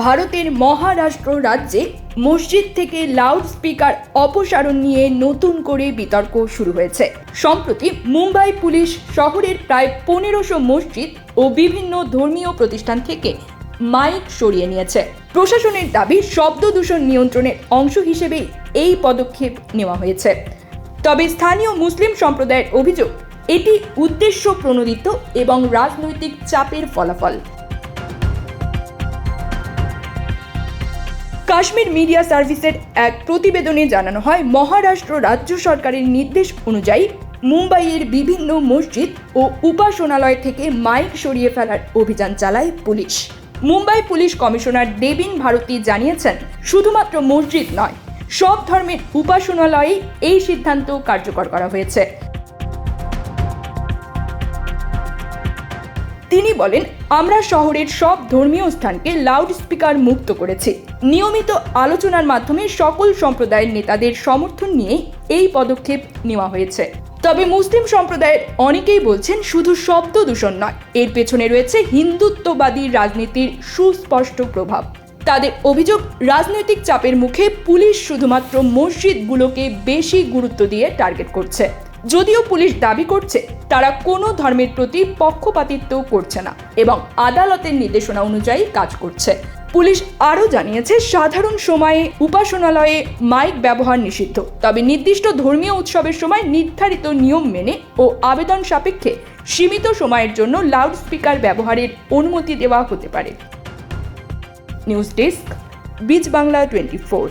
ভারতের মহারাষ্ট্র রাজ্যে মসজিদ থেকে লাউড স্পিকার অপসারণ নিয়ে নতুন করে বিতর্ক শুরু হয়েছে। সম্প্রতি মুম্বাই পুলিশ শহরের প্রায় পনেরোশো মসজিদ ও বিভিন্ন ধর্মীয় প্রতিষ্ঠান থেকে মাইক সরিয়ে নিয়েছে। প্রশাসনের দাবি, শব্দ দূষণ নিয়ন্ত্রণের অংশ হিসেবে এই পদক্ষেপ নেওয়া হয়েছে। তবে স্থানীয় মুসলিম সম্প্রদায়ের অভিযোগ, এটি উদ্দেশ্য প্রণোদিত এবং রাজনৈতিক চাপের ফলাফল। কাশ্মীর মিডিয়া সার্ভিসের এক প্রতিবেদনে জানানো হয়, মহারাষ্ট্র রাজ্য সরকারের নির্দেশ অনুযায়ী মুম্বাইয়ের বিভিন্ন মসজিদ ও উপাসনালয় থেকে মাইক সরিয়ে ফেলার অভিযান চালায় police. Mumbai police commissioner Deven Bharti জানিয়েছেন, শুধুমাত্র মসজিদ নয়, সব ধর্মের উপাসনালয়ে এই সিদ্ধান্ত কার্যকর করা হয়েছে। তিনি বলেন, আমরা শহরের সব ধর্মীয় স্থানকে লাউড স্পিকার মুক্ত করেছি। নিয়মিত আলোচনার মাধ্যমে সকল সম্প্রদায়ের নেতাদের সমর্থন নিয়ে এই পদক্ষেপ নেওয়া হয়েছে। তবে মুসলিম সম্প্রদায়ের অনেকেই বলছেন, শুধু শব্দ দূষণ নয়, এর পেছনে রয়েছে হিন্দুত্ববাদী রাজনীতির সুস্পষ্ট প্রভাব। তাদের অভিযোগ, রাজনৈতিক চাপের মুখে পুলিশ শুধুমাত্র মসজিদগুলোকে বেশি গুরুত্ব দিয়ে টার্গেট করছে। যদিও পুলিশ দাবি করছে তারা কোনো ধর্মের প্রতি পক্ষপাতিত্ব করছে না এবং আদালতের নির্দেশনা অনুযায়ী কাজ করছে। পুলিশ আরও জানিয়েছে, সাধারণ সময়ে উপাসনালয়ে মাইক ব্যবহার নিষিদ্ধ। তবে নির্দিষ্ট ধর্মীয় উৎসবের সময় নির্ধারিত নিয়ম মেনে ও আবেদন সাপেক্ষে সীমিত সময়ের জন্য লাউড স্পিকার ব্যবহারের অনুমতি দেওয়া হতে পারে। নিউজ ডেস্ক বিচ বাংলা টোয়েন্টি ফোর।